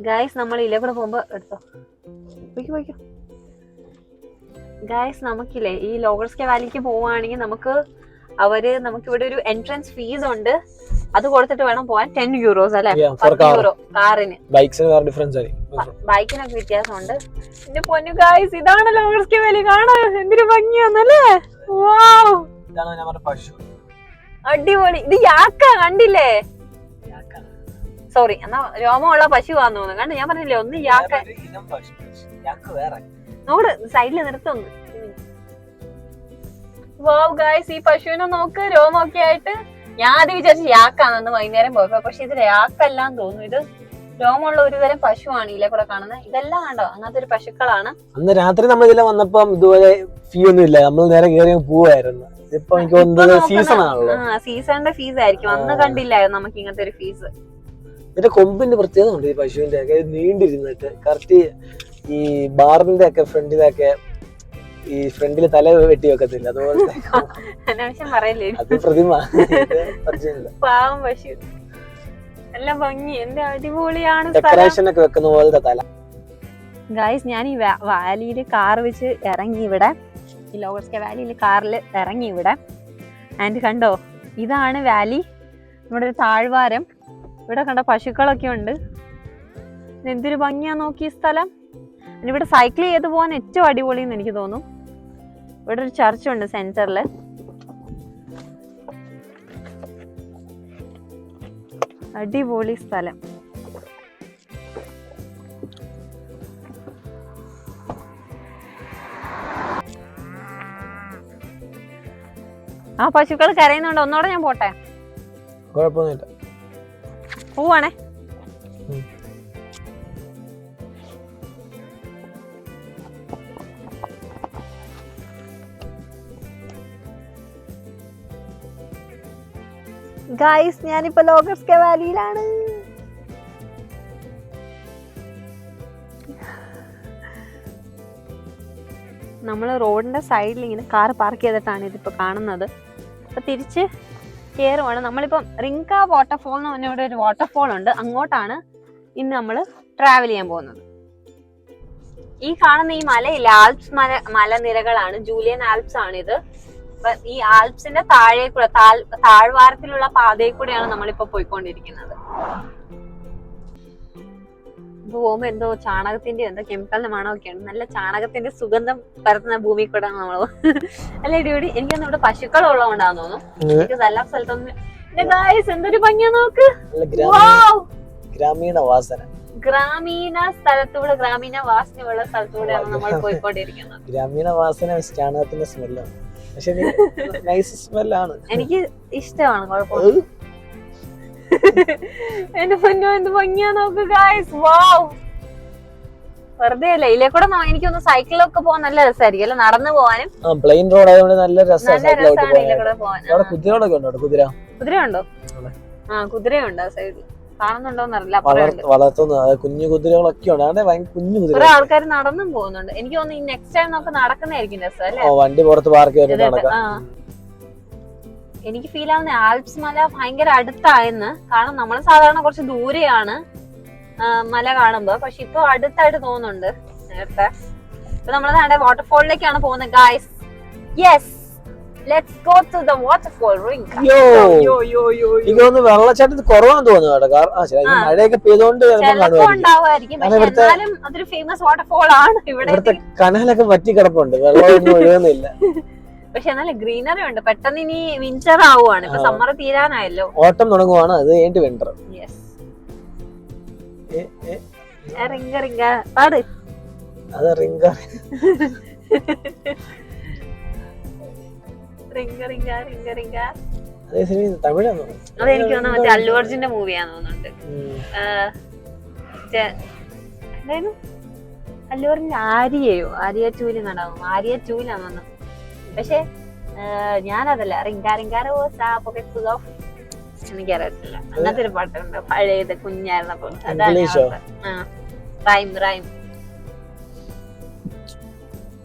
Guys നമ്മൾ ഇല്ലേ കൂടെ പോകുമ്പോ എടുത്തോ. പോയിക്കോ പോയിക്കോ ഗായ്സ് നമുക്കില്ലേ ഈ ലോഗർസ്കെ വാലിക്ക് പോവുകയാണെങ്കിൽ നമുക്ക് അവർ നമുക്ക് ഇവിടെ ഒരു എൻട്രൻസ് ഫീസ് ഉണ്ട്. അത് കൊടുത്തിട്ട് വേണം പോവാൻ ടെൻ യൂറോസ് അല്ലെ. യൂറോ കാറിന്. ഡിഫറൻസ് ബൈക്കിനൊക്കെ വ്യത്യാസമുണ്ട്. എന്റെ പൊന്നു ഗായ്സ് ഇതാണ് ലോഗർസ്കെ വാലി. കാണാൻ എന്തൊരു ഭംഗിയാന്നല്ലേ? വാവ് അടിപൊളി. ഇത് യാക്ക കണ്ടില്ലേ? സോറി എന്നാ രോമമുള്ള പശുവാന്ന് തോന്നുന്നു. കണ്ട്? ഞാൻ പറഞ്ഞില്ലേ ഒന്ന് യാക്ക. നോട് സൈഡിൽ നിർത്തുന്നു വാവ് ഗായ്സ് ഈ പശുവിനെ നോക്ക് രോമൊക്കെ ആയിട്ട്. ഞാൻ അത് വിചാരിച്ചു യാക്കാണെന്ന് വൈകുന്നേരം പോയപ്പോ പക്ഷെ ഇത് യാക്കല്ലാന്ന് തോന്നുന്നു. ഇത് രോമമുള്ള ഒരുതരം പശുവാണ് ഇതിലെ കൂടെ കാണുന്നത്. ഇതെല്ലാം കണ്ടോ? അങ്ങനത്തെ ഒരു പശുക്കളാണ്. അന്ന് രാത്രി നമ്മൾ ഇതിലെ വന്നപ്പം ഇതുപോലെ ഫീ ഒന്നും ഇല്ല. നമ്മൾ നേരെ കയറി പോവായിരുന്നു. സീസൺ ആണല്ലോ. ആ സീസണിന്റെ ഫീസ് ആയിരിക്കും. അന്ന് കണ്ടില്ലായിരുന്നു നമുക്ക് ഇങ്ങനത്തെ ഒരു ഫീസ് ഇതിന്റെ കൊമ്പിന്റെ പ്രത്യേകത ഉണ്ട് ഈ പശുവിന്റെ ഒക്കെ? നീണ്ടിരുന്നിട്ട് കറക്റ്റ് ഈ ബാറിന്റെ ഒക്കെ ഫ്രണ്ടിലൊക്കെ ഈ ഫ്രണ്ടിൽ തല വെട്ടി വെക്കത്തില്ല. അതുപോലെ അത് പ്രതിമ. പാവം പശു. നല്ല ഭംഗി. എന്റെ അടിപൊളിയാണ് ഡെക്കറേഷൻ ഒക്കെ വെക്കുന്ന പോലത്തെ തല. ഗായ്സ് ഞാൻ ഈ വാലിയിൽ കാർ വെച്ച് ഇറങ്ങി ഇവിടെ. ഈ ലോകസ്ക വാലിയിൽ കാറിൽ ഇറങ്ങി ഇവിടെ. ആൻഡ് കണ്ടോ? ഇതാണ് വാലി. നമ്മുടെ ഒരു താഴ്വാരം. ഇവിടെ കണ്ട പശുക്കളൊക്കെ ഉണ്ട്. എന്തൊരു ഭംഗിയാ നോക്കി ഈ സ്ഥലം. ഇവിടെ സൈക്കിൾ ചെയ്ത് പോകാൻ ഏറ്റവും അടിപൊളി എന്ന് എനിക്ക് തോന്നും. ഇവിടെ ഒരു ചർച്ച് ഉണ്ട് സെന്ററിൽ അടിപൊളി സ്ഥലം. ആ പശുക്കൾ കരയുന്നുണ്ട്. ഒന്നോടെ ഞാൻ പോട്ടെ? കുഴപ്പമൊന്നുമില്ല. പോവാണേ. ഗായ്സ് ഞാനിപ്പോ ലോഗസ് വാലിയിലാണ് നമ്മൾ റോഡിന്റെ സൈഡിൽ ഇങ്ങനെ കാർ പാർക്ക് ചെയ്തിട്ടാണ് ഇതിപ്പോ കാണുന്നത് അപ്പൊ തിരിച്ച് കയറുവാണ് നമ്മളിപ്പം റിങ്ക വാട്ടർഫോൾ എന്ന് പറഞ്ഞ ഒരു വാട്ടർഫോൾ ഉണ്ട്. അങ്ങോട്ടാണ് ഇന്ന് നമ്മൾ ട്രാവൽ ചെയ്യാൻ പോകുന്നത്. ഈ കാണുന്ന ഈ മലയില്ല ആൽപ്സ് മല മലനിരകളാണ്. ജൂലിയൻ ആൽപ്സ് ആണ് ഇത് ഈ ആൽപ്സിന്റെ താഴെ കൂടെ താഴ് താഴ്വാരത്തിലുള്ള പാതയിൽ കൂടെയാണ് നമ്മളിപ്പോ പോയിക്കൊണ്ടിരിക്കുന്നത്. ഇപ്പൊ പോകുമ്പോ എന്തോ ചാണകത്തിന്റെ എന്തോ കെമിക്കലിന്റെ മണമൊക്കെയാണ്. നല്ല ചാണകത്തിന്റെ സുഗന്ധം പരത്തുന്ന ഭൂമി കൂടെ നമ്മൾ അല്ലെ ഡ്യൂടി എനിക്കൊന്നും ഇവിടെ പശുക്കളുള്ളതുകൊണ്ടാന്ന് തോന്നുന്നു. എനിക്ക് എല്ലാ സ്ഥലത്തൊന്നും ഗായ്സ് എന്തൊരു ഭംഗിയാ നോക്ക്. നല്ല! ഗ്രാമീണ വാസന. ഗ്രാമീണ സ്ഥലത്തൂടെ ഗ്രാമീണ വാസനയുള്ള സ്ഥലത്തൂടെയാണ് നമ്മൾ പോയിക്കൊണ്ടിരിക്കുന്നത്. ഗ്രാമീണ വാസന ചാണകത്തിന്റെ സ്മെല്ലാണ് പക്ഷെ നൈസ് സ്മെല്ലാണ് എനിക്ക് ഇഷ്ടമാണ് കുഴപ്പമില്ല എന്റെ പൊന്നോ എന്ത് ഭംഗിയാ നോക്ക് ഗായ്സ് വാവ് വെറുതെ അല്ലേ? ഇതിലെ കൂടെ എനിക്കൊന്ന് സൈക്കിളൊക്കെ പോകാൻ നല്ല രസമായിരിക്കും അല്ലെ? നടന്നു പോവാനും ആ പ്ലെയിൻ റോഡ് ആയതുകൊണ്ട് നല്ല രസമാണ് കുതിരകളൊക്കെ ഉണ്ട് അവിടെ? കുതിര? കുതിരയുണ്ടോ? ആ കുതിരയുണ്ട് ആ സൈഡിൽ കുഞ്ഞു കുതിരകളൊക്കെ ഉണ്ട്. കുഞ്ഞു കുതിര ആൾക്കാർ നടന്നും പോകുന്നുണ്ട്. എനിക്ക് തോന്നുന്നു നെക്സ്റ്റ് ടൈം നമുക്ക് നടക്കുന്നതായിരിക്കും രസം അല്ലേ? വണ്ടി പുറത്ത് പാർക്ക് ചെയ്തിട്ട് നടക്കാം. എനിക്ക് ഫീൽ ആവുന്ന ആൽപ്സ് മല ഭയങ്കര അടുത്തായെന്ന്. കാരണം നമ്മൾ സാധാരണ കുറച്ച് ദൂരെയാണ് മല കാണുമ്പോ. പക്ഷെ ഇപ്പൊ അടുത്തായിട്ട് തോന്നുന്നുണ്ട് നേരത്തെ. ഇപ്പൊ നമ്മൾ നമ്മുടെ വാട്ടർഫോളിലേക്കാണ് പോകുന്നത്. Guys yes let's go to the waterfall ring yo yo yo യോ എനിക്ക് തോന്നുന്നു വെള്ളച്ചാട്ടത്തിൽ കുറവാന്ന് തോന്നുന്നു കേട്ടോ. മഴയൊക്കെ പെയ്തോണ്ട് ഇവിടുത്തെ- എന്നാലും അതൊരു ഫേമസ് വാട്ടർഫോൾ ആണ്. ഇവിടെ ഇവിടുത്തെ കനലൊക്കെ വറ്റി കിടപ്പുണ്ട് വെള്ളമൊന്നും ഒഴുകുന്നില്ല. പക്ഷെ എന്നാലും ഗ്രീനറി ഉണ്ട്. പെട്ടെന്ന് ഇനി വിന്റർ ആവുകയാണ് ഇപ്പൊ സമ്മർ തീരാനായല്ലോ. ഓട്ടം തുടങ്ങുവാണ്. അത് കഴിഞ്ഞിട്ട് വിന്റർ പാട്. അത് റിങ്ക അതേ സിനിമ തമിഴാണോ തോന്നുന്നു മറ്റേ അല്ലു അർജുന്റെ മൂവിയാന്ന് തോന്നുന്നുണ്ട്. ആര്യയോ? ആര്യ ടൂൽ നടന്നു ആര്യ ടൂലാന്ന് പറഞ്ഞു പക്ഷെ ഞാനതല്ല. റിങ്കാരിങ്കാരോ പോക്കറ്റ്സ് ഓഫ് എനിക്കറിയത്തില്ല അങ്ങനത്തെ ഒരു പാട്ടുണ്ട്. പഴയത് കുഞ്ഞായിരുന്നപ്പോ റൈം റൈം.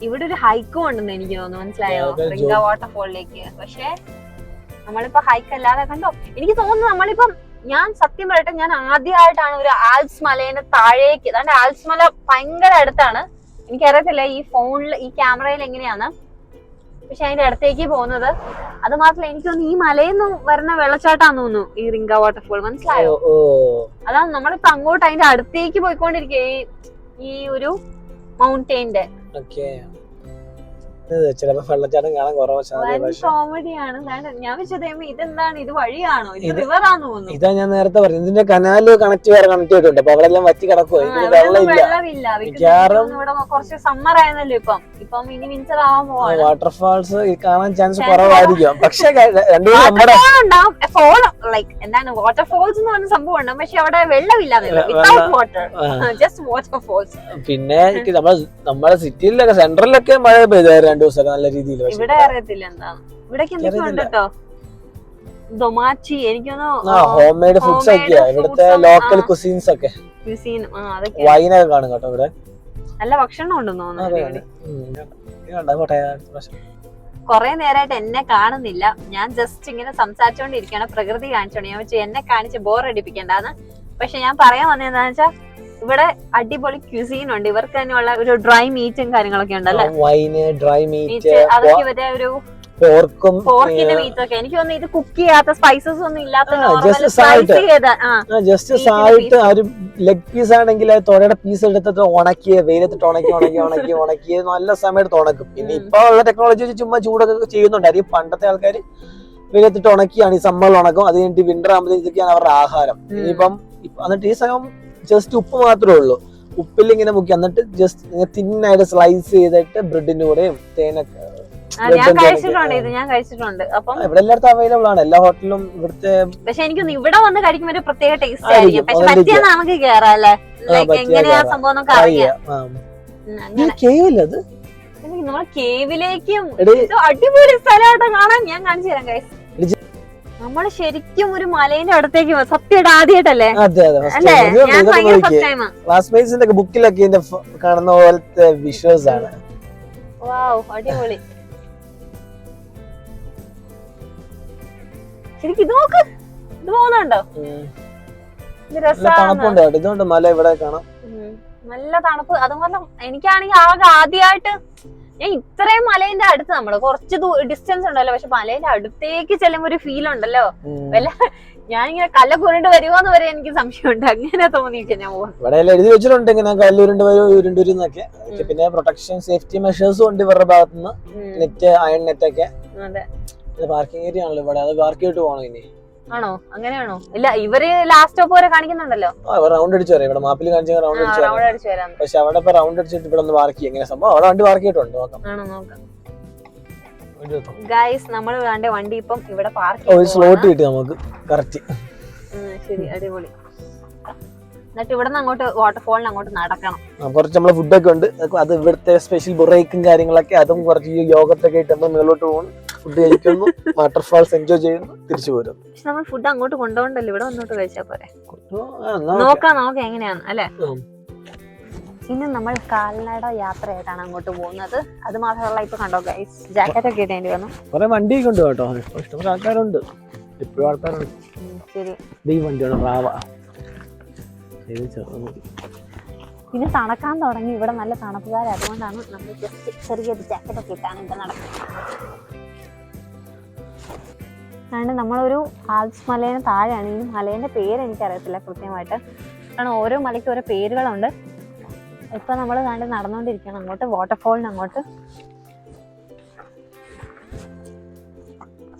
ഇവിടെ ഒരു ഹൈക്കും ഉണ്ടെന്ന് എനിക്ക് തോന്നുന്നു. മനസ്സിലായോ? റിങ്ക വാട്ടർഫോളിലേക്ക്. പക്ഷെ നമ്മളിപ്പോ ഹൈക്ക് അല്ലാതെ കണ്ടോ? എനിക്ക് തോന്നുന്നു നമ്മളിപ്പം ഞാൻ സത്യം പറയട്ടെ ഞാൻ ആദ്യമായിട്ടാണ് ഒരു ആൽസ് മലേന്റെ താഴേക്ക് അതാണ്ട് ആൽസ് മല ഭയങ്കര അടുത്താണ്. എനിക്കറിയത്തില്ല ഈ ഫോണിൽ ഈ ക്യാമറയിൽ എങ്ങനെയാണ്. പക്ഷെ അതിന്റെ അടുത്തേക്ക് പോകുന്നത്. അത് മാത്രമല്ല എനിക്ക് തോന്നുന്നു ഈ മലയിൽ നിന്ന് വരുന്ന വെള്ളച്ചാട്ടാന്ന് തോന്നുന്നു ഈ റിങ്ക വാട്ടർഫോൾ മനസ്സിലായോ? അതാണ് നമ്മളിപ്പോ അങ്ങോട്ട് അതിന്റെ അടുത്തേക്ക് പോയിക്കൊണ്ടിരിക്കുക ഈ ഒരു മൗണ്ടൈന്റെ ചിലപ്പോ വെള്ളച്ചാട്ടം കാണാൻ കുറവ് കോമഡിയാണ് ഞാൻ ഇതെന്താണ്? ഇത് വഴിയാണോ? ഇത് ഇത് തോന്നുന്നു. ഞാൻ നേരത്തെ പറഞ്ഞു ഇതിന്റെ കനാല് കണക്ട് വേറെ കണക്ട് ചെയ്തിട്ടുണ്ട്. അപ്പൊ അവിടെ എല്ലാം വറ്റി ഇവിടെയൊന്നും വെള്ളമില്ല. മിക്കവാറും- കുറച്ച് സമ്മർ ആയിരുന്നല്ലോ ഇപ്പം. ഇപ്പം ഇനി വിന്റർ ആവാൻ പോവാണ്. വാട്ടർഫാൾസ് കാണാൻ ചാൻസ് കുറവായിരിക്കും. പക്ഷെ രണ്ടുപേരും നമ്മുടെ ലൈക്ക് എന്താണ് വാട്ടർഫോൾസ് എന്ന് പറഞ്ഞ സംഭവം ഉണ്ട് പക്ഷെ അവിടെ വെള്ളമില്ലാതെ വെ- വിത്തൗട്ട് വെള്ളം- വാട്ടർ ജസ്റ്റ് വാട്ടർഫോൾസ് പിന്നെ നമ്മുടെ സിറ്റിയിലൊക്കെ സെൻട്രലിലൊക്കെ മഴ പെയ്തായിരുന്നു രണ്ടു ദിവസമൊക്കെ നല്ല രീതിയിൽ ഇവിടെ അറിയത്തില്ല എന്താണ് ഇവിടേക്ക് എന്തൊക്കെ ഉണ്ട് കേട്ടോ ദൊമാച്ചി എനിക്കൊന്ന് ആ ഹോം മെയ്ഡ് ഫുഡ്സ് ഒക്കെയാ. ഇവിടുത്തെ ലോക്കൽ. കുസീൻസ് ഒക്കെ. അതൊക്കെ വൈനൊക്കെ കാണും കേട്ടോ ഇവിടെ. നല്ല ഭക്ഷണം ഉണ്ടെന്ന് തോന്നുന്നു കൊറേ നേരമായിട്ട് എന്നെ കാണുന്നില്ല. ഞാൻ ജസ്റ്റ് ഇങ്ങനെ സംസാരിച്ചുകൊണ്ടിരിക്കുകയാണ് പ്രകൃതി കാണിച്ചോണ്ട്. ഞാൻ വെച്ചു എന്നെ കാണിച്ച് ബോർ അടിപ്പിക്കണ്ടെന്ന്. പക്ഷെ ഞാൻ പറയാൻ വന്നതെന്താണെന്ന് വെച്ചാൽ ഇവിടെ അടിപൊളി ക്യൂസീൻ ഉണ്ട്. ഇവർക്ക് തന്നെയുള്ള ഒരു ഡ്രൈ മീറ്റും കാര്യങ്ങളൊക്കെ ഉണ്ടല്ലോ? ഡ്രൈ മീറ്റ് അതൊക്കെ ഇവരുടെ ഒരു പോർക്കും പോർക്കിന്റെ മീറ്റ് എനിക്ക് തോന്നുന്നു ഇത് കുക്ക് ചെയ്യാത്ത സ്പൈസസ് ഒന്നും ഇല്ലാത്ത ജസ്റ്റ് സാൾട്ട് ആ ഒരു ലെഗ് പീസ് ആണെങ്കിൽ തുഴയുടെ പീസ് എടുത്തിട്ട് ഉണക്കി വെയിലത്തിട്ട് ഉണക്കി ഉണക്കി ഉണക്കി ഉണക്കി. നല്ല സമയത്ത് ഉണക്കും. പിന്നെ. ഇപ്പൊ ഉള്ള ടെക്നോളജി വെച്ച് ചുമ്മാ ചൂടൊക്കെ ചെയ്യുന്നുണ്ടായിരിക്കും പണ്ടത്തെ ആൾക്കാർ വെയിലത്തിട്ട് ഉണക്കിയാണ് ഈ സമ്മർ ഉണക്കും. അത് കഴിഞ്ഞിട്ട് വിന്റർ ആകുമ്പോഴത്തേക്ക് ഇതൊക്കെയാണ് അവരുടെ ആഹാരം. ഇനിയിപ്പം എന്നിട്ട് ഈ സമയം ജസ്റ്റ് ഉപ്പ് മാത്രമേ ഉള്ളൂ. ഉപ്പിൽ ഇങ്ങനെ മുക്കി. എന്നിട്ട് ജസ്റ്റ് തിന്നായിട്ട് സ്ലൈസ് ചെയ്തിട്ട് ബ്രെഡിന്റെ കൂടെയും തേനൊക്കെ ഞാൻ Bread and കഴിച്ചിട്ടുണ്ട് jam ഇത് ഒക്കെ. ഞാൻ കഴിച്ചിട്ടുണ്ട്. അപ്പം ആ, ഇവിടെ എല്ലായിടത്തും അവൈലബിൾ ആണ്. എല്ലാ ഹോട്ടലിലും ഇവിടുത്തെ പക്ഷെ എനിക്കൊന്ന് ഇവിടെ വന്ന് കഴിക്കുമ്പോ ഒരു പ്രത്യേക ടേസ്റ്റ് ആയിരിക്കും, പക്ഷെ authentic. പറ്റിയാ നമുക്ക് കേറാം അല്ലേ? ലൈക്ക് എങ്ങനെയാ. സംഭവം നമുക്ക് അറിയാം. നമ്മളെ കേവിലേക്കും അടിപൊളി സ്ഥലമായിട്ട് കാണാൻ. ഞാൻ കാണിച്ചു തരാം ശരിക്കും ഒരു മലേന്റെ അടുത്തേക്ക് സത്യമായിട്ട് ആദ്യമായിട്ടല്ലേ ക്ലാസ്മേറ്റ്സിന്റെ ബുക്കിലൊക്കെ കാണുന്ന പോലത്തെ വിഷ്വൽസ് ആണ്. അടിപൊളി. ശരിക്കും ഇത് നോക്ക്. ഇത് പോകുന്നുണ്ടോ? ഉം. ഇത് നല്ല രസമാണ് തണുപ്പുണ്ട് കേട്ടോ. ഇതുകൊണ്ട് മല ഇവിടെ കാണാം. നല്ല തണുപ്പ്. അതുപോലെ എനിക്കാണെങ്കിൽ ആകെ ആദ്യമായിട്ട് ഞാൻ ഇത്രയും മലേന്റെ അടുത്ത് നമ്മൾ കുറച്ച് ഡിസ്റ്റൻസ് ഉണ്ടല്ലോ. പക്ഷെ മലേന്റെ അടുത്തേക്ക് ചെല്ലുമ്പോ ഒരു ഫീൽ ഉണ്ടല്ലോ. ഞാൻ വല്ല ഞാനിങ്ങനെ കല്ല കുരുണ്ട് വരുമോന്ന് വരെ എനിക്ക് സംശയമുണ്ട്. അങ്ങനെ തോന്നിയിട്ട് ഞാൻ ഇവിടെ എഴുതി വെച്ചിട്ടുണ്ട് ഇങ്ങനെ കല്ലുരുണ്ട് വരും ഉരുണ്ട് വരും എന്നൊക്കെ. പിന്നെ പ്രൊട്ടക്ഷൻ സേഫ്റ്റി മെഷേഴ്സും ഉണ്ട് ഇവരുടെ ഭാഗത്തുനിന്ന്. നെറ്റ് അയൺ നെറ്റ് ഒക്കെ. പാർക്കിംഗ് ഏരിയ ആണല്ലോ ഇവിടെ. അത് പാർക്ക് ചെയ്തിട്ട് പോകണം ഇനി. ആണോ? അങ്ങനെയാണോ? ഇല്ല ഇവർ ലാസ്റ്റ് സ്റ്റോപ്പ് വരെ കാണിക്കുന്നുണ്ടല്ലോ. റൗണ്ട് അടിച്ചു വരാം. ഇവിടെ മാപ്പിൽ കാണിച്ച റൗണ്ട് അടിച്ചു വരാം. പക്ഷെ അവിടെ ഇപ്പൊ റൗണ്ട് അടിച്ചിട്ട് ഇവിടെ ഒന്ന് പാർക്ക് ചെയ്യും. എങ്ങനെ സംഭവം? അവിടെ വണ്ടി പാർക്ക് ചെയ്തിട്ടുണ്ട്. നോക്കാം. ആണോ? നോക്കാം. ഗൈസ് നമ്മൾ വേണ്ട വണ്ടി ഇപ്പം ഇവിടെ പാർക്ക് ഒരു സ്ലോട്ട് കിട്ടി നമുക്ക്. കറക്റ്റ് ശരി അടിപൊളി. എന്നിട്ട് ഇവിടെ നിന്ന് അങ്ങോട്ട് വാട്ടർഫോളിന് അങ്ങോട്ട് നടക്കണം. കുറച്ച് നമ്മളെ ഫുഡൊക്കെ ഉണ്ട്. അത് ഇവിടുത്തെ സ്പെഷ്യൽ ബ്രേക്കും കാര്യങ്ങളൊക്കെ അതും കുറച്ച് യോഗത്തൊക്കെ ആയിട്ട് നമ്മൾ മേലോട്ട് പോകുന്നു ഫുഡ് കഴിക്കുന്നു വാട്ടർഫാൾസ് എൻജോയ് ചെയ്യുന്നു. തിരിച്ചു പോരുന്നു. പക്ഷെ നമ്മൾ ഫുഡ് അങ്ങോട്ട് കൊണ്ടുപോകണ്ടല്ലോ. ഇവിടെ വന്നോട്ട് കഴിച്ചാ പോരെ. നോക്കാം നോക്കാം എങ്ങനെയാണ് അല്ലെ? ഉം. ഇന്ന് നമ്മൾ കാൽനട യാത്രയായിട്ടാണ് അങ്ങോട്ട് പോകുന്നത്. അത് മാത്രമല്ല ഇപ്പൊ കണ്ടോ ഗൈസ് ജാക്കറ്റ് ഒക്കെ ഇടേണ്ടി വന്നു. കുറെ വണ്ടിയൊക്കെ ഉണ്ട് കേട്ടോ. ഇഷ്ടംപോലെ ആൾക്കാരുണ്ട്. ഇപ്പോഴും ആൾക്കാരുണ്ട്. ശരി. ഈ വണ്ടിയാണ് റാവ. ഇത് ചെറുത്. പിന്നെ തണക്കാൻ തുടങ്ങി. ഇവിടെ നല്ല തണുപ്പുകാരായതുകൊണ്ടാണ് നമ്മൾ ജസ്റ്റ് ചെറിയൊരു ജാക്കറ്റ് ഒക്കെ ഇട്ടാണ് ഇവിടെ നടക്കുന്നത്. അതുകൊണ്ട് നമ്മളൊരു ആൽസ് മലേന് താഴെയാണ് ഈ മലേന്റെ പേര് എനിക്കറിയത്തില്ല കൃത്യമായിട്ട്. കാരണം ഓരോ മലയ്ക്കും ഓരോ പേരുകളുണ്ട്. ഇപ്പം നമ്മൾ കണ്ട് നടന്നുകൊണ്ടിരിക്കുകയാണ് അങ്ങോട്ട് വാട്ടർഫോളിന് അങ്ങോട്ട്.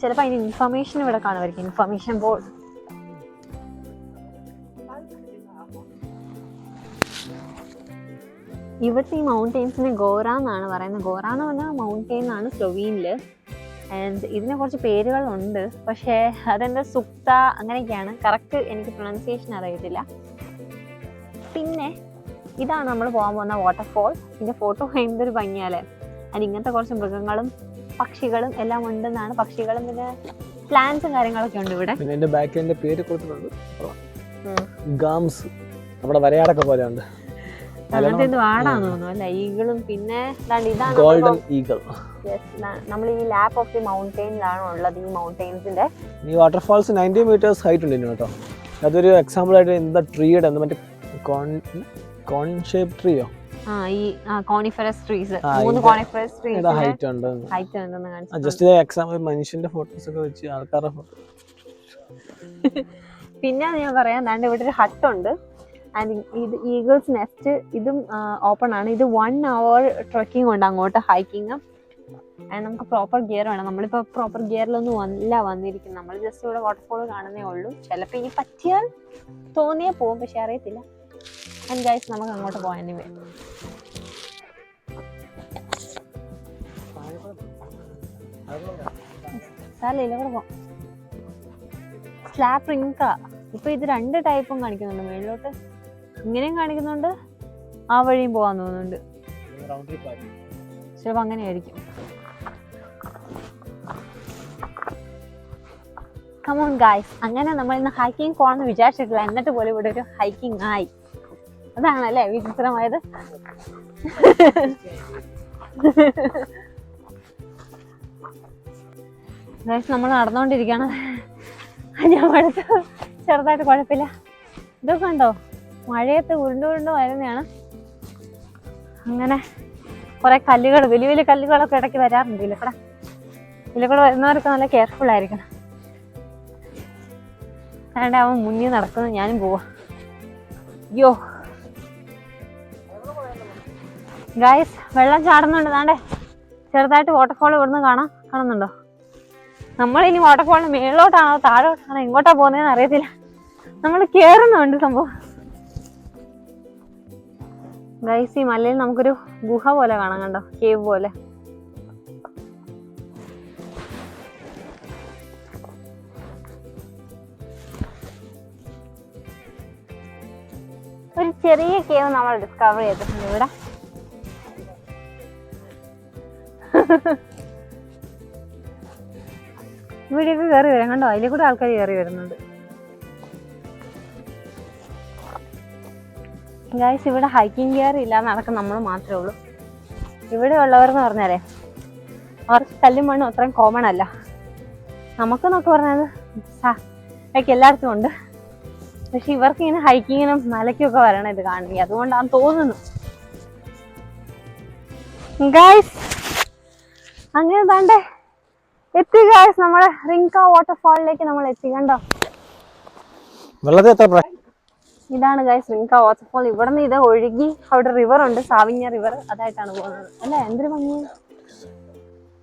ചിലപ്പോൾ അതിന് ഇൻഫർമേഷൻ ഇവിടെ കാണുമായിരിക്കും. ഇൻഫർമേഷൻ ബോർഡ് ഇവിടുത്തെ ഈ മൗണ്ടെയിൻസിനെ ഗോറ എന്നാണ് പറയുന്നത്. ഗോറ എന്ന് പറഞ്ഞാൽ മൗണ്ടെയിൻ ആണ് സ്ലൊവീനിൽ ആൻഡ് ഇതിന് കുറച്ച് പേരുകളുണ്ട്. പക്ഷേ അതെന്താ സുക്ത അങ്ങനെയൊക്കെയാണ്. കറക്റ്റ് എനിക്ക് പ്രൊണൗൺസിയേഷൻ അറിയത്തില്ല. പിന്നെ ഇതാണ് നമ്മൾ പോകാൻ പോകുന്ന വാട്ടർഫോൾ ഇതിന്റെ ഫോട്ടോ എന്തൊരു ഭംഗിയാലേ അതിന് ഇങ്ങനത്തെ കുറച്ച് മൃഗങ്ങളും പക്ഷികളും എല്ലാം ഉണ്ടെന്നാണ്. പക്ഷികളും പിന്നെ പ്ലാന്റ്സും കാര്യങ്ങളൊക്കെ ഉണ്ട് ഇവിടെ. പിന്നെ എന്റെ ബാക്കിൽ എന്റെ പേര് കൊടുത്തിട്ടുണ്ട്. ഗാംസ്. നമ്മുടെ വരയാടൊക്കെ പോലെ ഉണ്ട് അങ്ങനത്തെ ഇത് വാടാന്ന് തോന്നുന്നു അല്ലെ? ഈഗിളും പിന്നെ ഇതാണ് ഗോൾഡൻ ഈഗിൾ നമ്മൾ ഈ ലാപ്പ് ഓഫ് ദി മൗണ്ടെയിനിലാണ് ഉള്ളത് ഈ മൗണ്ടെയിൻസിന്റെ ഈ വാട്ടർഫാൾസ് നയന്റി മീറ്റേഴ്സ് ഹൈറ്റ് ഉണ്ട് ഇതിന് കേട്ടോ. അതൊരു എക്സാമ്പിൾ ആയിട്ട് എന്താ ട്രീയുടെ എന്താ മറ്റേ കോൺ കോൺ ഷേപ്പ് ട്രീയോ ആ ഈ കോണിഫറസ് ട്രീസ് മൂന്ന് കോണിഫറസ് ട്രീസ് ഹൈറ്റ് ഉണ്ട് ഹൈറ്റ് ഉണ്ടെന്ന്? കാണിച്ചു. ജസ്റ്റ് എക്സാമ്പിൾ മനുഷ്യന്റെ ഫോട്ടോസ് ഒക്കെ വെച്ച് ആൾക്കാരുടെ ഫോട്ടോ പിന്നെ ഞാൻ പറയാം ദാണ്ട് ഇവിടെ ഒരു ഹട്ട് ഉണ്ട്. ആൻഡ് ഇത് ഈഗിൾസ് നെസ്റ്റ് ഇതും ഓപ്പൺ ആണ്. ഇത് വൺ അവർ ട്രക്കിംഗ് ഉണ്ട് അങ്ങോട്ട് ഹൈക്കിങ് നമുക്ക് പ്രോപ്പർ ഗിയർ വേണം. നമ്മളിപ്പോൾ പ്രോപ്പർ ഗിയറിലൊന്നും അല്ല വന്നിരിക്കുന്നത്. നമ്മൾ ജസ്റ്റ് ഇവിടെ വാട്ടർഫോൾ കാണുന്നേ ഉള്ളൂ. ചിലപ്പോൾ ഇനി പറ്റിയാൽ തോന്നിയേ പോകും പക്ഷെ അറിയത്തില്ല. ആൻഡ് ഗൈസ് നമുക്ക് അങ്ങോട്ട് പോകാൻ വേണം വരും സാറില്ല ഇവിടെ പോകാം സ്ലാബ് റിങ്കാ ഇപ്പൊ ഇത് രണ്ട് ടൈപ്പും കാണിക്കുന്നുണ്ട്. മേളിലോട്ട് ഇങ്ങനെയും കാണിക്കുന്നുണ്ട്. ആ വഴിയും പോകാൻ തോന്നുന്നുണ്ട്. ചിലപ്പോൾ അങ്ങനെ കമോൺ ഗായ്സ് അങ്ങനെ നമ്മൾ ഇന്ന് ഹൈക്കിംഗ് പോകണമെന്ന് വിചാരിച്ചിട്ടില്ല. എന്നിട്ട് പോലും ഇവിടെ ഒരു ഹൈക്കിംഗ് ആയി. അതാണല്ലേ വിചിത്രമായത്? നമ്മൾ നടന്നുകൊണ്ടിരിക്കുകയാണ് ഞാൻ മഴത്ത് ചെറുതായിട്ട് കുഴപ്പമില്ല. ഇതൊക്കെ ഉണ്ടോ മഴയത്ത് ഉരുണ്ടു ഉരുണ്ട് വരുന്നതാണ്. അങ്ങനെ കുറേ കല്ലുകൾ വലിയ വലിയ കല്ലുകളൊക്കെ ഇടയ്ക്ക് വരാറുണ്ട്. ഇതിലൂടെ ഇതിലൂടെ വരുന്നവർക്ക് നല്ല കെയർഫുൾ ആയിരിക്കണം. അതുകൊണ്ട് അവൻ മുന്നിൽ നടക്കുന്നു ഞാനും പോവാ. യോ ഗായ്സ് വെള്ളം ചാടുന്നുണ്ട് താണ്ടേ ചെറുതായിട്ട് വാട്ടർഫോൾ ഇവിടുന്ന് കാണാം കാണുന്നുണ്ടോ? നമ്മൾ ഇനി വാട്ടർഫോളിന് മേളിലോട്ടാണോ താഴോട്ടാണോ എങ്ങോട്ടാ പോകുന്നതെന്ന് അറിയത്തില്ല. നമ്മൾ കയറുന്നുണ്ട് സംഭവം. ഗൈസ് ഈ മലയിൽ നമുക്കൊരു ഗുഹ പോലെ കാണാം കണ്ടോ? കേവ് പോലെ. ചെറിയ കേവ് നമ്മൾ ഡിസ്കവർ ചെയ്തിട്ടുണ്ട് ഇവിടെ. ഇവിടെയൊക്കെ കയറി വരാം. കണ്ടോ? അതിലെ കൂടെ ആൾക്കാർ കയറി വരുന്നുണ്ട്. ഗായ്സ് ഇവിടെ ഹൈക്കിംഗ് ഗിയർ ഇല്ലാതെ നടക്കുന്ന നമ്മൾ മാത്രമേ ഉള്ളൂ. ഇവിടെ ഉള്ളവർന്ന് പറഞ്ഞാലേ അവർക്ക് കല്ലും മണ്ണും അത്രയും കോമൺ അല്ല. നമുക്കെന്നൊക്കെ പറഞ്ഞത് ഒക്കെ എല്ലായിടത്തും ഉണ്ട്. പക്ഷെ ഇവർക്ക് ഇങ്ങനെ ഹൈക്കിങ്ങിനും മലയ്ക്കും ഒക്കെ വരണം ഇത് കാണണമെങ്കിൽ. അതുകൊണ്ടാണ് തോന്നുന്നു. ഗായ്സ് അങ്ങനെ താണ്ടേ എത്തി ഗായ്സ് നമ്മുടെ റിങ്ക വാട്ടർഫാളിലേക്ക് നമ്മൾ എത്തി കണ്ടോ? ഇതാണ് ഗായ്സ് റിങ്ക വാട്ടർഫാൾ ഇവിടെ നിന്ന് ഇത് ഒഴുകി അവിടെ റിവർ ഉണ്ട് സാവിഞ്ഞ റിവർ അതായിട്ടാണ് പോകുന്നത്. അല്ലേ? എന്തൊരു ഭംഗി.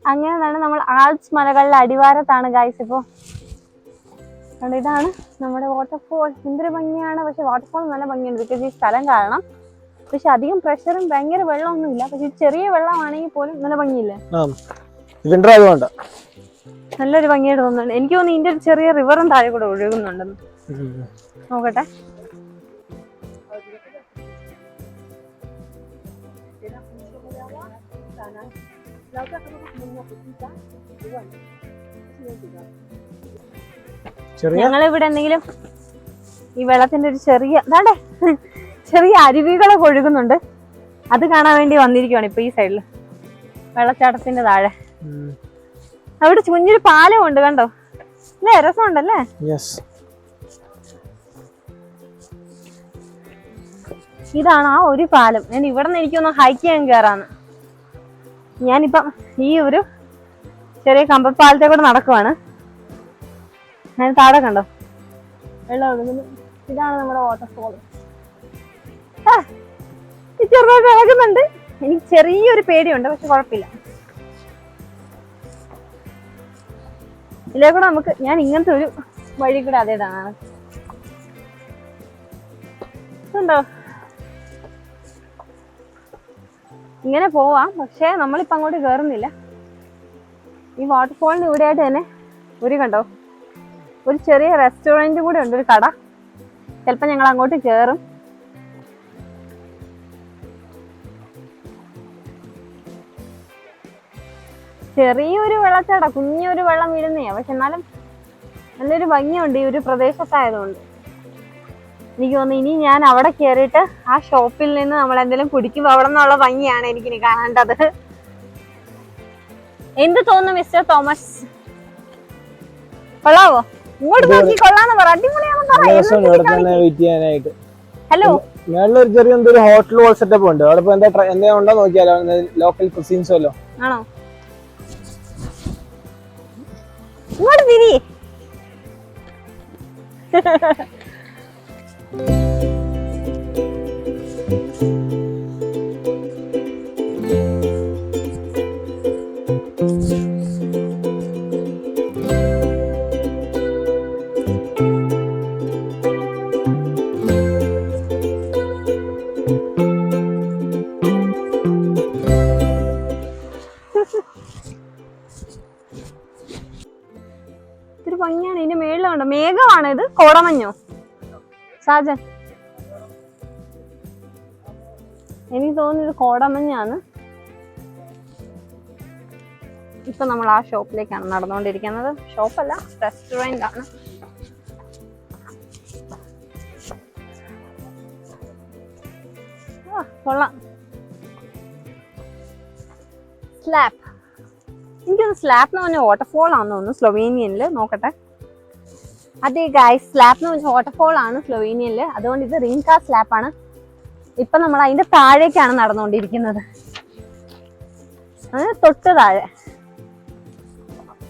അങ്ങനെ തന്നെ നമ്മൾ ആൾസ് മലകളിലെ അടിവാരത്താണ് ഗായ്സ് ഇപ്പോൾ അതുകൊണ്ട് ഇതാണ് നമ്മുടെ വാട്ടർഫോൾ എന്തൊരു ഭംഗിയാണ്. പക്ഷെ വാട്ടർഫോൾ നല്ല ഭംഗിയുണ്ട് ബിക്കോസ് ഈ സ്ഥലം കാരണം പക്ഷെ അധികം പ്രഷറും ഭയങ്കര വെള്ളമൊന്നുമില്ല പക്ഷെ ചെറിയ വെള്ളമാണെങ്കിൽ പോലും നല്ല ഭംഗിയില്ലേ? ആ വിന്റർ ആയതുകൊണ്ട് നല്ലൊരു ഭംഗിയായിട്ട് തോന്നുന്നുണ്ട്. എനിക്ക് തോന്നുന്നു ഇതിന്റെ ഒരു ചെറിയ റിവറും താഴെ കൂടെ ഒഴുകുന്നുണ്ടെന്ന്. നോക്കട്ടെ. ഞങ്ങൾ ഇവിടെ എന്തെങ്കിലും ഈ വെള്ളത്തിന്റെ ഒരു ചെറിയ അതാണ്ടേ ചെറിയ അരുവികളൊക്കെ ഒഴുകുന്നുണ്ട് അത് കാണാൻ വേണ്ടി വന്നിരിക്കുവാണ് ഇപ്പൊ ഈ സൈഡിൽ വെള്ളച്ചാട്ടത്തിന്റെ താഴെ. അവിടെ കുഞ്ഞൊരു പാലം ഉണ്ട് കണ്ടോ? അല്ലേ രസമുണ്ടല്ലേ? ഇതാണ് ആ ഒരു പാലം. ഞാൻ ഇവിടെ നിന്ന് എനിക്കൊന്ന് ഹൈക്ക് ചെയ്യാൻ കയറാന്ന് ഞാനിപ്പം ഈ ഒരു ചെറിയ കമ്പപ്പാലത്തെ കൂടെ നടക്കുവാണ്. ഞാൻ താഴെ കണ്ടോ? വെള്ളം ഒഴുകുന്നു ഇതാണ് നമ്മുടെ വാട്ടർഫോൾ ചെറുതായിട്ട് ഇളകുന്നുണ്ട് എനിക്ക് ചെറിയൊരു പേടിയുണ്ട് പക്ഷെ കുഴപ്പമില്ല. ഇതിലെ കൂടെ നമുക്ക് ഞാൻ ഇങ്ങനത്തെ ഒരു വഴി കൂടെ അതേതാണ് ഉണ്ടോ ഇങ്ങനെ പോവാം പക്ഷെ നമ്മളിപ്പോൾ അങ്ങോട്ട് കയറുന്നില്ല ഈ വാട്ടർഫോളിന് ഇവിടെ ആയിട്ട് തന്നെ ഒരു കണ്ടോ? ഒരു ചെറിയ റെസ്റ്റോറന്റ് കൂടെ ഉണ്ട് ഒരു കട. ചിലപ്പോൾ ഞങ്ങൾ അങ്ങോട്ട് കയറും ചെറിയൊരു വെള്ളച്ചാട്ടം കുഞ്ഞൊരു വെള്ളം വീഴുന്നേ പക്ഷെ എന്നാലും നല്ലൊരു ഭംഗിയുണ്ട് ഈ ഒരു പ്രദേശത്തായതുകൊണ്ട്. എനിക്ക് തോന്നുന്നു ഇനി ഞാൻ അവിടെ കയറിയിട്ട് ആ ഷോപ്പിൽ നിന്ന് നമ്മൾ എന്തെങ്കിലും കുടിക്കുമ്പോൾ അവിടെ നിന്നുള്ള ഭംഗിയാണ് എനിക്കിനി കാണേണ്ടത്. എന്ത് തോന്നുന്നു മിസ്റ്റർ തോമസ്? കൊള്ളാവോ? ഇങ്ങോട്ട് നോക്കി കൊള്ളാന്ന് പറ. അടിപൊളിയാണെന്ന് വെയിറ്റ് ചെയ്യാനായിട്ട്. ഹലോ മേളിൽ ഒരു ചെറിയ എന്തൊരു ഹോട്ടൽ ഹോൾ സെറ്റപ്പ് ഉണ്ട്. അവിടെ എന്താ എന്താ ഉണ്ടോ നോക്കിയാലോ? ലോക്കൽ കുസിൻസ് വല്ലോ. ആണോ? ഇങ്ങോട്ട് തിരി. ഇത്തിരി ഇത് സാജൻ എനിക്ക് തോന്നുന്നു ഇത് കോടമഞ്ഞാണ് ഇപ്പൊ നമ്മൾ ആ ഷോപ്പിലേക്കാണ് നടന്നുകൊണ്ടിരിക്കുന്നത്. ഷോപ്പല്ല റെസ്റ്റോറന്റ് ആണ് കൊള്ളാം. സ്ലാപ്പ് എനിക്കൊന്ന് സ്ലാപ്പ് എന്ന് പറഞ്ഞ വാട്ടർഫോൾ ആണെന്ന് തോന്നുന്നു സ്ലൊവേനിയനിൽ നോക്കട്ടെ. അതെ ഗായ്സ് സ്ലാപ്പ് എന്ന് വെച്ചാൽ വാട്ടർഫോൾ ആണ് സ്ലൊവേനിയനിൽ അതുകൊണ്ട് ഇത് റിങ്ക ആണ്. ഇപ്പൊ നമ്മൾ അതിന്റെ താഴേക്കാണ് നടന്നുകൊണ്ടിരിക്കുന്നത്. തൊട്ട് താഴെ.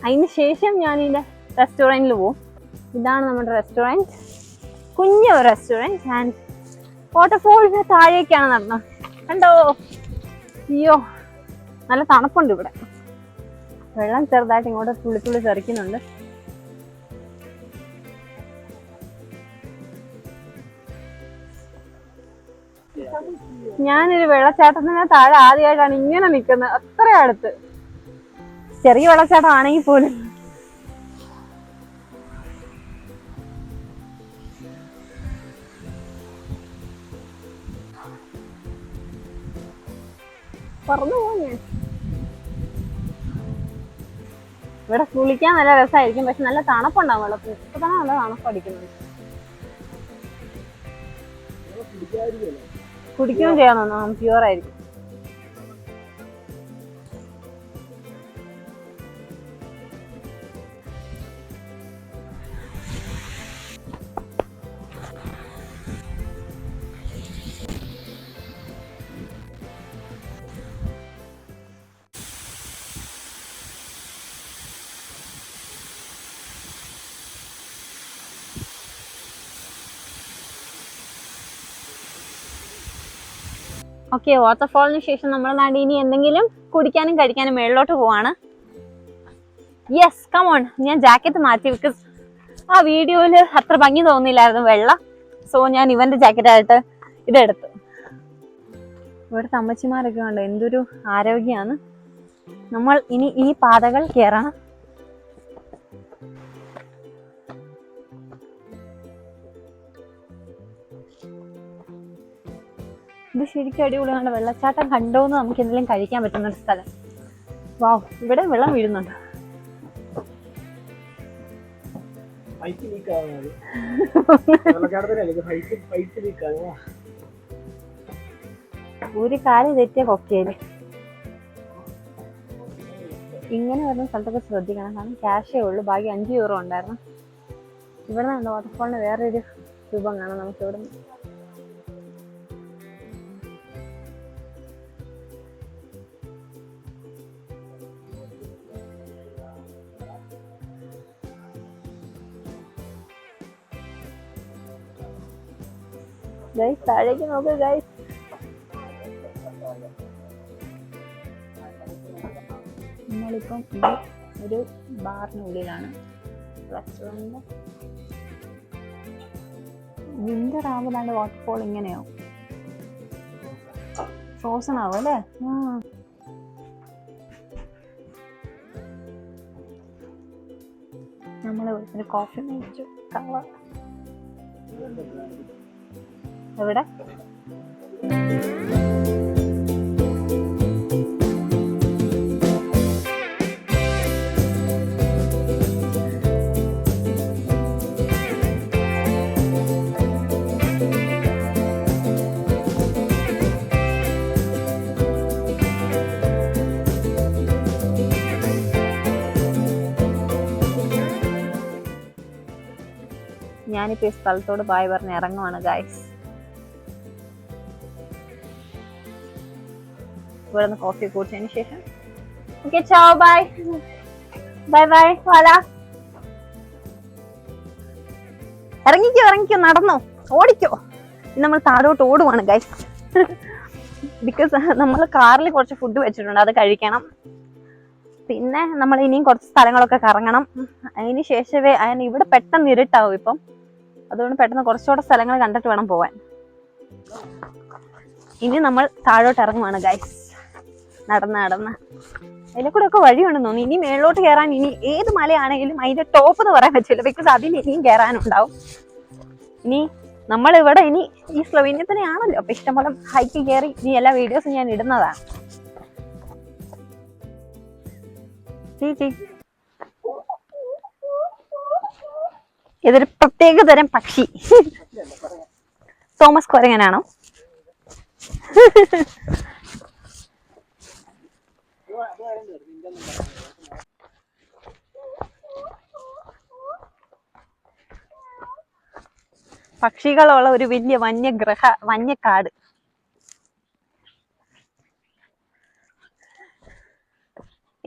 അതിന് ശേഷം ഞാൻ ഇതിന്റെ റെസ്റ്റോറന്റിൽ പോവും. ഇതാണ് നമ്മുടെ റെസ്റ്റോറന്റ് കുഞ്ഞ ഒരു റെസ്റ്റോറന്റ് ആൻഡ് വാട്ടർഫോളിന് താഴേക്കാണ് നടന്നത്. കണ്ടോ? അയ്യോ നല്ല തണുപ്പുണ്ട് ഇവിടെ. വെള്ളം ചെറുതായിട്ട് ഇങ്ങോട്ട് തുള്ളി തുള്ളി തെറിക്കുന്നുണ്ട്. ഞാനൊരു വെള്ളച്ചാട്ടത്തിന് താഴെ ആദ്യമായിട്ടാണ് ഇങ്ങനെ നിൽക്കുന്നത്. അത്ര അടുത്ത്. ചെറിയ വെള്ളച്ചാട്ടം ആണെങ്കിൽ പോലും ഇവിടെ കുളിക്കാൻ നല്ല രസമായിരിക്കും. പക്ഷെ നല്ല തണുപ്പുണ്ടാവും വെള്ളത്തിൽ ഇപ്പൊ തന്നെ നല്ല തണുപ്പടിക്കുന്നുണ്ട്. കുടിക്കുകയും ചെയ്യാൻ തോന്നുന്നു പ്യുവർ ആയിരിക്കും. ഓക്കെ വാട്ടർഫോളിന് ശേഷം നമ്മുടെ നാട് ഇനി എന്തെങ്കിലും കുടിക്കാനും കഴിക്കാനും മേളിലോട്ട് പോവാണ്. യെസ് കമോൺ ഞാൻ ജാക്കറ്റ് മാറ്റി ബിക്കോസ് ആ വീഡിയോയിൽ അത്ര ഭംഗി തോന്നിയില്ലായിരുന്നു വെള്ളം. സോ ഞാൻ ഇവന്റെ ജാക്കറ്റ് ആയിട്ട് ഇതെടുത്തു. ഇവിടുത്തെ അമ്മച്ചിമാരൊക്കെ ഉണ്ട് എന്തൊരു ആരോഗ്യമാണ് നമ്മൾ ഇനി ഈ പാതകൾ കയറണം ഇത് ശരിക്കും അടിപൊളിയാണ് വെള്ളച്ചാട്ടം കണ്ടോന്ന് നമുക്ക് എന്തെങ്കിലും കഴിക്കാൻ പറ്റുന്ന ഒരു സ്ഥലം. വാ ഇവിടെ വെള്ളം വീഴുന്നുണ്ട്. ഒരു കാൽ തെറ്റിയ കൊക്കയിൽ. ഇങ്ങനെ വരുന്ന സ്ഥലത്തൊക്കെ ശ്രദ്ധിക്കണം. കാരണം ക്യാഷേ ഉള്ളൂ. ബാക്കി അഞ്ച് യൂറോ ഉണ്ടായിരുന്നു. ഇവിടെ നിന്ന് വാട്ടർഫോളിന് വേറൊരു രൂപം കാണാം. നമുക്ക് ഇവിടെ ഗൈസ് താഴേക്ക് നോക്ക് ഗൈസ് നമ്മളിപ്പം ഒരു ബാറിനുള്ളിലാണ്. റെസ്റ്റോറന്റ് വിന്റർ ആകുമ്പോഴാണ് വാട്ടർഫോൾ ഇങ്ങനെയോ? ഫ്രോസൺ ആവും അല്ലേ? നമ്മൾ ഒരു കോഫി മേടിച്ചു. കള എവിടെ? ഞാനിപ്പോൾ ഈ സ്ഥലത്തോട് പായ പറഞ്ഞ് ഇറങ്ങുവാണ് ഗായ്സ് ഇവിടെ കോഫി കുടിച്ചതിന് ശേഷം. ഓക്കെ ചാവ് ബൈ ബൈ ബൈ വാല. ഇറങ്ങിക്കോ ഇറങ്ങിക്കോ നടന്നോ ഓടിക്കോ. നമ്മൾ താഴോട്ട് ഓടുവാണ് ഗൈസ് ബിക്കോസ് നമ്മൾ കാറിൽ കുറച്ച് ഫുഡ് വെച്ചിട്ടുണ്ട് അത് കഴിക്കണം. പിന്നെ നമ്മൾ ഇനിയും കുറച്ച് സ്ഥലങ്ങളൊക്കെ കറങ്ങണം. അതിന് ശേഷമേ അതിന് ഇവിടെ പെട്ടെന്ന് ഇരുട്ടാവും ഇപ്പം. അതുകൊണ്ട് പെട്ടെന്ന് കുറച്ചുകൂടെ സ്ഥലങ്ങൾ കണ്ടിട്ട് വേണം പോവാൻ. ഇനി നമ്മൾ താഴോട്ട് ഇറങ്ങുവാണ് ഗൈസ് നടന്ന് നടന്ന്. അതിലെ കൂടെ ഒക്കെ വഴിയുണ്ടെന്ന് തോന്നുന്നു. ഇനി മേളിലോട്ട് കയറാൻ ഇനി ഏത് മലയാണെങ്കിലും അതിന്റെ ടോപ്പ് എന്ന് പറയാൻ പറ്റില്ല. ബിക്കോസ് അതിൽ ഇനിയും കയറാനുണ്ടാവും ഇനി നമ്മൾ ഇവിടെ ഇനി ഈ സ്ലൊവീനിയ തന്നെയാണല്ലോ അപ്പൊ ഇഷ്ടംപോലെ ഹൈക്ക് കയറി ഇനി എല്ലാ വീഡിയോസും ഞാൻ ഇടുന്നതാണ്. ഇതൊരു പ്രത്യേക തരം പക്ഷി. തോമസ് കൊരങ്ങനാണോ? പക്ഷികളുള്ള ഒരു വലിയ വന്യഗ്രഹ വന്യക്കാട്.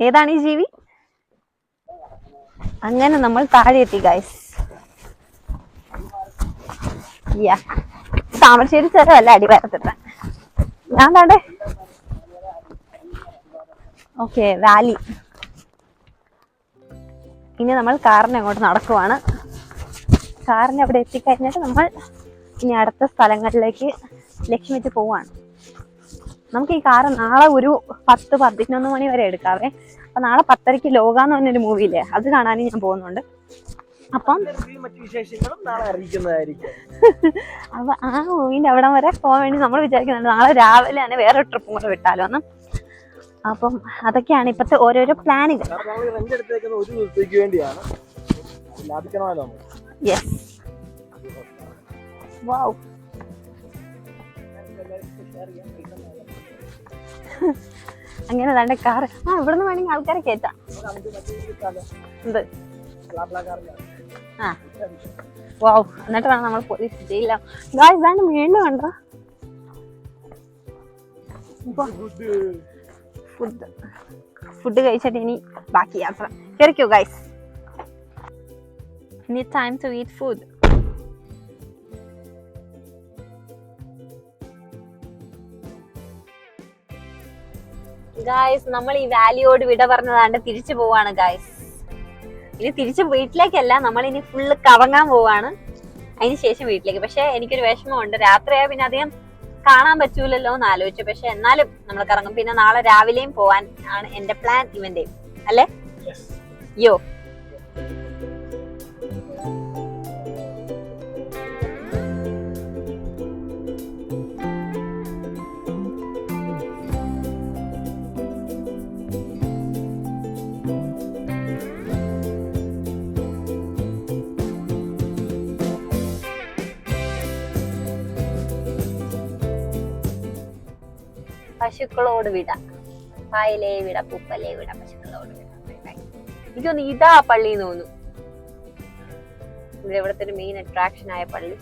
ഏതാണ് ഈ ജീവി? അങ്ങനെ നമ്മൾ താഴെ എത്തി ഗൈസ് താമരശ്ശേരി സ്ഥലമല്ല അടിവാരത്തിട്ട. ഞാൻ താണ്ടേ ഓക്കെ വാലി ഇനി നമ്മൾ കാറിന് അങ്ങോട്ട് നടക്കുവാണ്. കാറിന് അവിടെ എത്തിക്കഴിഞ്ഞിട്ട് നമ്മൾ ഇനി അടുത്ത സ്ഥലങ്ങളിലേക്ക് ലക്ഷ്യമിച്ച് പോവാണ്. നമുക്ക് ഈ കാറ് നാളെ ഒരു പത്ത് പതിനൊന്ന് മണി വരെ എടുക്കാവേ. അപ്പൊ നാളെ പത്തരയ്ക്ക് ലോക എന്ന് പറഞ്ഞൊരു ഇല്ലേ? അത് കാണാനും ഞാൻ പോകുന്നുണ്ട്. അപ്പം അപ്പൊ ആ മൂവിന്റെ അവിടം വരെ പോകാൻ വേണ്ടി നമ്മൾ വിചാരിക്കുന്നുണ്ട്. നാളെ രാവിലെ തന്നെ വേറെ ട്രിപ്പും കൂടെ വിട്ടാലോ എന്ന്. അപ്പം അതൊക്കെയാണ് ഇപ്പത്തെ ഓരോരോ പ്ലാനുകൾ. യെസ് അങ്ങനെ തന്റെ കാർ ആ ഇവിടുന്ന് വേണമെങ്കിൽ ആൾക്കാരെ കേറ്റാം എന്ത്? ആ. വാവ് എന്നിട്ട് വേണം നമ്മൾ പോലീസ് ചെയ്യില്ല ഇതാണ് വീണ്ടും കണ്ടോ? ഫുഡ് ഫുഡ് കഴിച്ചിട്ട് ഇനി ബാക്കി യാത്ര. കയറിക്കോ ഗൈസ് ഇനി time to eat food guys നമ്മൾ ഈ വാലിയോട് വിട പറഞ്ഞതാണ്ട് തിരിച്ചു പോവാണ് ഗായ്സ് ഇനി തിരിച്ച് വീട്ടിലേക്കല്ല നമ്മൾ ഇനി ഫുള്ള് കറങ്ങാൻ പോവാണ്. അതിന് ശേഷം വീട്ടിലേക്ക്. പക്ഷെ എനിക്കൊരു വിഷമമുണ്ട്. രാത്രിയായ പിന്നെ അധികം കാണാൻ പറ്റൂലല്ലോ എന്ന് ആലോചിച്ചു. പക്ഷെ എന്നാലും നമ്മൾ കറങ്ങും. പിന്നെ നാളെ രാവിലെയും പോവാൻ ആണ് എന്റെ പ്ലാൻ ഇവന്റെ അല്ലേ? യോ പശുക്കളോട് വിട. പായലേ വിട പൂപ്പലേ വിട പശുക്കളോട് വിട. എനിക്കൊന്ന് ഇതാ പള്ളി തോന്നുന്നു. ഇവിടെ ഇവിടുത്തെ ഒരു മെയിൻ അട്രാക്ഷൻ ആയ പള്ളി.